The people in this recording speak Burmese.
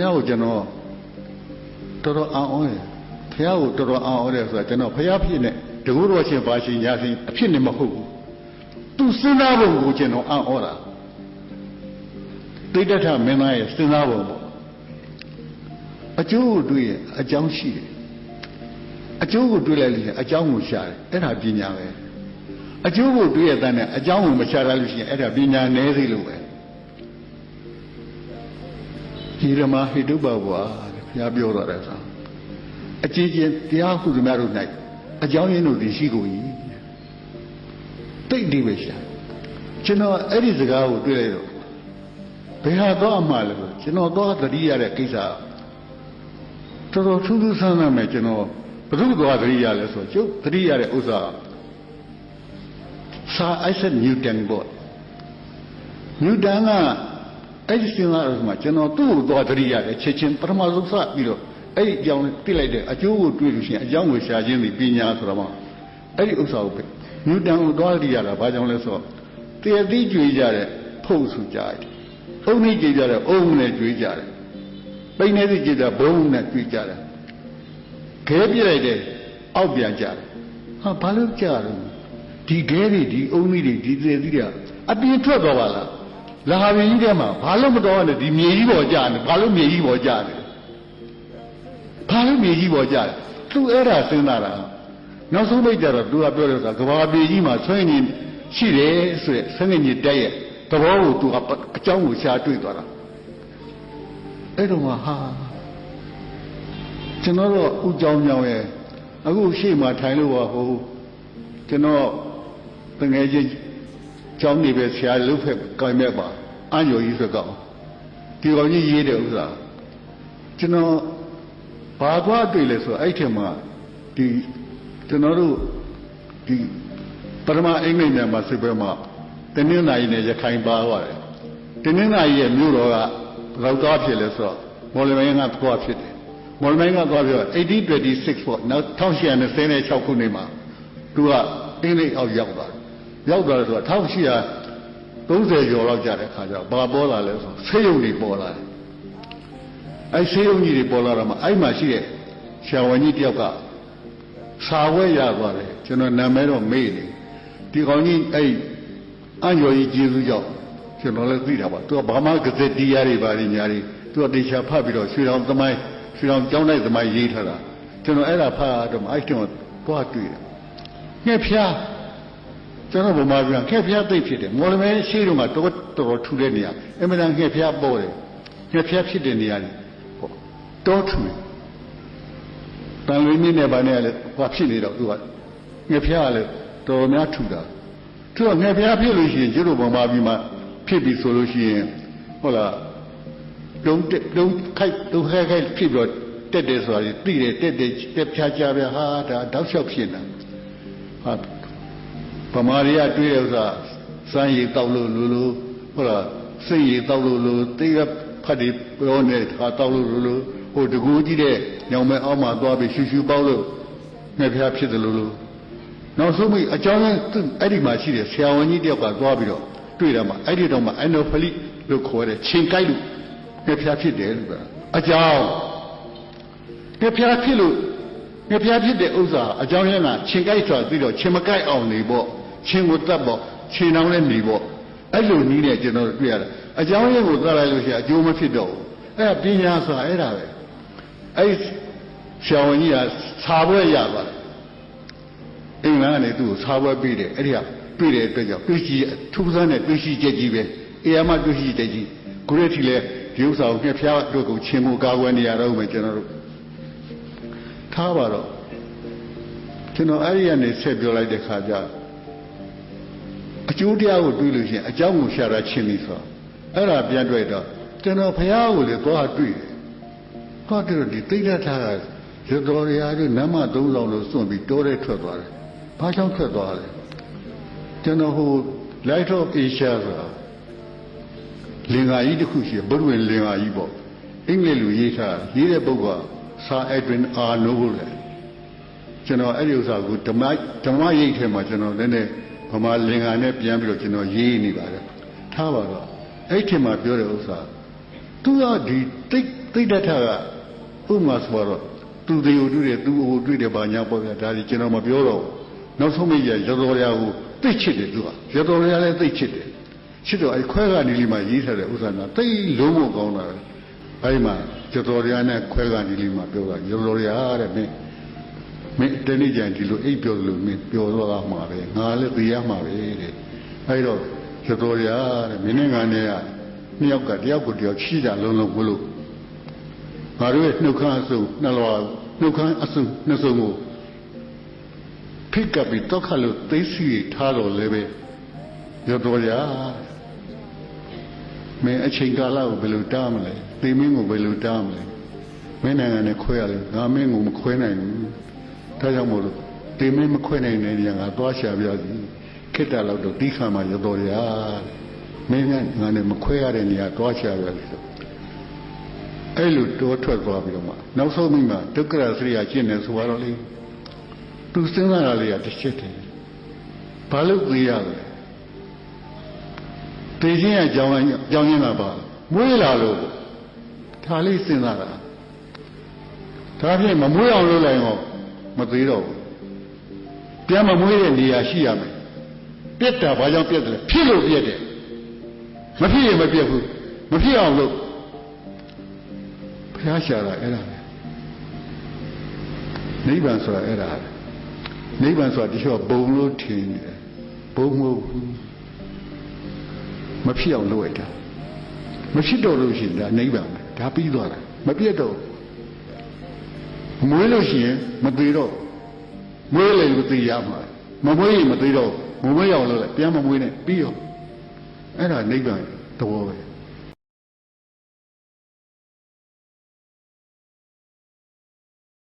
ះကိုကျွန်တော်တော်တော်အောင်အောင်တယ်ဖះကိုတော်တော်အောင်အောင်တယ်ဆိုတာကျွန်တော်ဖះဖြစ်နေတကူတော်ရှင်ပါရှင်ညာရှင်အဖြစ်နေမဟုတ်ဘူးသူစဉ်းစားပုံကိုကျွန်တော်အောင်အောင်တာတိဋ္ဌထမင်းသားရဲ့စဉ်းစားပုံပေါ့အကျိုးကိုတွေးရင်အကြောင်းရှိတယ်အကျိုးကိုတွေးလိုက်လို့ရှိရင်အကြောင်းကိုရှာတယ်အဲ့ဒါပညာပဲအကျိုးကိုတွေးရတဲ့အကြောင်းကိုမရှာရလို့ရှိရင်အဲ့ဒါပညာနည်းသေးလို့ပဲ ဟိရမဟိတုပဘွာတဲ့ဘုရားပြောတော်တယ်ဆိုအကြည်ကျင်တရားဟုသမျှတို့၌အကြောင်းရင်းတို့သည်ရှိကုန်၏တိတ်ဒီပဲရှာကျွန်တော်အဲ့ဒီစကားကိုတွေ့လိုက်တော့ဘယ်ဟာတော့အမှားလဲဆိုကျွန်တော်တော့သတိရတဲ့ကိစ္စတော်တော်ထူးထူးဆန်းဆန်းပဲကျွန်တော်ဘုရုတော်သတိရလဲဆိုကျုပ်သတိရတဲ့ဥစ္စာစာအိုက်ဆက်နျူတန်ပေါ့နျူတန်က အဲ့ဒီစဉ်းစားရမှာကျွန်တော်သူ့ကိုသွားသတိရတယ်ချက်ချင်းပထမဆုံးစပြီးတော့အဲ့ဒီအကြောင်းပြလိုက်တဲ့အကျိုးကိုတွေးလို့ရှိရင်အကြောင်းကိုရှာခြင်းဒီပညာဆိုတော့မှအဲ့ဒီဥစ္စာကိုနျူတန်ကိုသွားသတိရတာဘာကြောင့်လဲဆိုတော့တည်သိကြွေကြတဲ့ဖုတ်ဆူကြတယ်။အုံနေကြကြတဲ့အုံနဲ့ကြွေကြတယ်။ပိနေသိကြတဲ့ဘုံနဲ့ကြွေကြတယ်။ခဲပြလိုက်တဲ့အောက်ပြန်ကြတယ်။ဟာဘာလို့ကြတော့ဒီခဲတွေဒီအုံကြီးတွေဒီတည်သိတွေအပြင်ထွက်သွားပါလား။ လာဟာပြည်ကြီးထဲမှာဘာလို့မတော်ရလဲဒီမြေကြီးပေါ်ကြတယ်ဘာလို့မြေကြီးပေါ်ကြတယ်ဘာလို့မြေကြီးပေါ်ကြတယ်သူအဲ့ဒါစဉ်းစားတာနောက်ဆုံးပိတ်ကြတော့သူကပြောတယ်ဆိုတာကဘာမြေကြီးမှာဆွေးနေရှိတယ်ဆိုရယ်ဆငင်ကြီးတက်ရဲ့သဘောကိုသူကအကြောင်းကိုရှားတွေ့သွားတာအဲ့တော့ဟာကျွန်တော်တို့ဥကြောင်းကြောင်းရဲ့အခုရှေ့မှာထိုင်လို့ဟိုကျွန်တော်တငယ်ချင်း ကျောင်းနေပဲဆရာလုဖက်ကိုင်မဲ့ပါအညိုကြီးဆိုတော့ဒီကောင်ကြီးရေးတဲ့ဥစ္စာကျွန်တော်ဘာသွားတွေ့လဲဆိုအဲ့ထက်မှဒီကျွန်တော်တို့ဒီပရမအင်္ဂလိပ်မြန်မာစစ်ပွဲမှာတင်းနှင်းနိုင်နဲ့ရခိုင်ပါသွားတယ်တင်းနှင်းနိုင်ရဲ့မြို့တော်ကဘယ်တော့သွားဖြစ်လဲဆိုတော့မော်လမြိုင်ကသွားဖြစ်တယ်မော်လမြိုင်ကသွားပြီးတော့1826ပေါ့နောက်1826ခုနှစ်မှာသူကအင်္ဂလိပ်အောက်ရောက်သွားတယ် ရောက်သွားတယ်ဆိုတော့1830ကျော်လောက်ကြာတဲ့ခါကျတော့ဘာပေါ်လာလဲဆိုဆေးရုံတွေပေါ်လာတယ်အဲဆေးရုံကြီးတွေပေါ်လာတော့မှအဲ့မှာရှိတဲ့ဆရာဝန်ကြီးတယောက်ကစာဝဲရသွားတယ်ကျွန်တော်နာမည်တော့မေ့နေဒီကောင်ကြီးအဲ့အညော်ကြီးကျေးဇူးကြောင့်ကျွန်တော်လည်းသိတာပါသူကဘာမှကစက်တရားတွေပါနေညာတွေသူကတေချာဖတ်ပြီးတော့ရွှေတော်သမိုင်းရွှေတော်ကျောင်းလိုက်သမိုင်းရေးထားတာကျွန်တော်အဲ့ဒါဖတ်တော့အဲ့တုန်းကသွားတွေ့တယ်ငှက်ဖျား ကျွန်တော်ဗမာပြည်ငှက်ဖျားသိဖြစ်တယ်မော်လမဲရှိတုန်းကတော်တော်ထူတဲ့နေရာအမှန်တန်ငှက်ဖျားပေါ်တယ်ငှက်ဖျားဖြစ်တဲ့နေရာတွေပေါ့တောထူတယ်တန်လွေမြင့်နဲ့ဗာနဲ့လည်းဟောဖြစ်နေတော့သူကငှက်ဖျားကလည်းတော်များထူတာသူကငှက်ဖျားဖြစ်လို့ရှိရင်ကျတို့ဗမာပြည်မှာဖြစ်ပြီဆိုလို့ရှိရင်ဟုတ်လားတုံးတုံးခိုက်တုံးခိုက်ခိုက်ဖြစ်ပြီးတော့တက်တယ်ဆိုတာသိတယ်တက်တယ်တက်ဖြားကြပြဟာဒါတောက်လျှောက်ဖြစ်နေတာဟာ ဗမာတွေကတွေးရဥစ္စာစမ်းရည်တောက်လို့လူလူဟုတ်လားစိတ်ရည်တောက်လို့လူသိရဖတ်ဒီပြောနေခါတောက်လို့လူလူဟိုတကူကြီးတဲ့ညောင်မဲအောက်မှာသွားပြီးရှူရှူပေါက်လို့ငှက်ဖျားဖြစ်တယ်လို့လို့နောက်ဆုံးမိအကြောင်းအဲ့ဒီမှာရှိတဲ့ဆရာဝန်ကြီးတယောက်ကသွားပြီးတော့တွေ့တယ်မှာအဲ့ဒီတော့မှအနိုဖလိလို့ခေါ်တဲ့ချင်းကိုက်လို့ငှက်ဖျားဖြစ်တယ်လို့ပြောအကြောင်းငှက်ဖျားဖြစ်လို့ငှက်ဖျားဖြစ်တဲ့ဥစ္စာအကြောင်းရင်းကချင်းကိုက်ဆိုတာပြီးတော့ချင်းမကိုက်အောင်နေပေါ့ ချင်းကိုတတ်ပေါ့ချင်းအောင်လည်းနေပေါ့အဲ့လိုနီးနဲ့ကျွန်တော်တို့တွေ့ရတယ်အကြောင်းရင်းကိုသတ်လိုက်လို့ရှိရင်အကျိုးမဖြစ်တော့ဘူးအဲ့ဒါပညာဆိုတာအဲ့ဒါပဲအဲ့ဆရာဝန်ကြီးကစာပွဲရသွားတယ်အင်္ဂလန်ကနေသူ့ကိုစာပွဲပေးတယ်အဲ့ဒီကတွေ့တဲ့အတွက်ကြောင့်တွေ့ရှိထူးဆန်းတဲ့တွေ့ရှိချက်ကြီးပဲအေးအမတွေ့ရှိချက်ကြီးကိုရက်ထီလဲဒီဥစ္စာကိုငှက်ဖျားတို့ကိုချင်းမှုကာကွယ်နေရတော့မယ်ကျွန်တော်တို့ထားပါတော့ကျွန်တော်အဲ့ဒီကနေဆက်ပြောလိုက်တဲ့ခါကျ အကျိုးတရားကိုတွေးလို့ရှိရင်အကြောင်းကိုရှာတာချင်းပြီဆိုအဲ့ဒါပြန်တွေ့တော့ကျွန်တော်ဖះကိုလေသွားတွေ့တယ်။သွားတွေ့တော့ဒီတိတ်လက်ထားတာရတော်ရရာတို့နမသုံးဆောင်လို့စွန့်ပြီးတိုးရဲထွက်သွားတယ်။ဘာကြောင့်ထွက်သွားလဲ။ကျွန်တော်ဟို Light of Asia ဆိုတာလင်္ကာကြီးတစ်ခုရှိဘုရဝင်လင်္ကာကြီးပေါ့။အင်္ဂလိပ်လူရေးထားရေးတဲ့ပုဂ္ဂိုလ်ကစာအက်ဒဝင်အာနိုဘယ်လေ။ကျွန်တော်အဲ့ဒီဥစ္စာကိုဓမ္မဓမ္မရိပ်ထဲမှာကျွန်တော်နည်းနည်း ဗမာလင်္ကာနဲ့ပြန်ပြီးတော့ကျွန်တော်ရေးနေပါတယ်။ထားပါတော့အဲ့ထင်မှာပြောတဲ့ဥစ္စာသူကဒီတိတ်တိတ်တတ်တာကဥပမာဆိုတော့သူတွေကိုတွေ့တယ်သူ့ကိုတွေ့တယ်ဘာညာပေါ့ဗျာဒါကြီးကျွန်တော်မပြောတော့ဘူးနောက်ဆုံးမိရရတော်ရကိုသိချစ်တယ်သူကရတော်ရလည်းသိချစ်တယ်ချစ်တော့အဲခွဲကနေလေးမှရေးထားတဲ့ဥစ္စာကသိလုံးဝကောင်းတာပဲအဲဒီမှာရတော်ရနဲ့ခွဲကနေလေးမှပြောတာရတော်ရတဲ့မင်း မင်းတနေ့ကျရင်ဒီလိုအိပ်ပြောလို့မင်းပြောတော့မှာပဲငါလည်းသိရမှာပဲတဲ့အဲဒီတော့ရတော်ရတဲ့မင်းနဲ့ငါနဲ့ကနှစ်ယောက်ကတယောက်ကိုတယောက်ချီးတာလုံးလုံးဘလို့ငါတို့ရဲ့နှုတ်ခမ်းအစုံနှလွာနှုတ်ခမ်းအစုံနှစ်စုံကိုဖိတ်ကပ်ပြီးတော့ခါလို့သိစီထားတော့လည်းပဲရတော်ရမင်းအချိန်ကာလကိုဘယ်လိုတားမလဲသိမင်းကိုဘယ်လိုတားမလဲမင်းနိုင်ငံနဲ့ခွဲရတယ်ငါမင်းကိုမခွဲနိုင်ဘူး ဒါကြောင့်မို့လို့သိမင်းမခွဲနိုင်တဲ့နေရာငါသွားရှာပြစီခိတ္တလောက်တော့တီးခါမှရတော်ရမင်းကငါနဲ့မခွဲရတဲ့နေရာသွားရှာပြစီဆိုအဲ့လိုတိုးထွက်သွားပြီးတော့မှနောက်ဆုံးမိမှဒုက္ခရစရိယာကျင့်နေဆိုတော့လေသူစဉ်းစားရလေကတစ်ချက်တည်းဘာလို့သိရလဲတည်ခြင်းအကြောင်းအကြောင်းရင်းတာပါမွေးလာလို့ဒါလေးစဉ်းစားတာဒါဖြင့်မမွေးအောင်လုပ်လိုက်ရော မသေးတော့ဘူးပြန်မမွေးတဲ့နေရာရှိရမယ်ပြက်တာဘာကြောင့်ပြက်တယ်လဲဖြစ်လို့ပြက်တယ်မဖြစ်ရင်မပြက်ဘူးမဖြစ်အောင်လုပ်ဘုရားရှာတာအဲ့ဒါပဲနိဗ္ဗာန်ဆိုတာအဲ့ဒါပဲနိဗ္ဗာန်ဆိုတာတချို့ကဘုံလို့ထင်နေတယ်ဘုံမဟုတ်ဘူးမဖြစ်အောင်လုပ်ရတာမဖြစ်တော့လို့ရှိရင်ဒါနိဗ္ဗာန်ပဲဒါပြီးသွားတာမပြတ်တော့ မွေးလို့ရှိရင်မသေးတော့မွေးလည်းမသေးရမှာမမွေးရင်မသေးတော့မမွေးအောင်လုပ်လိုက်ပြန်မမွေးနဲ့ပြီးရောအဲ့ဒါနိဗ္ဗာန်သဘောပဲ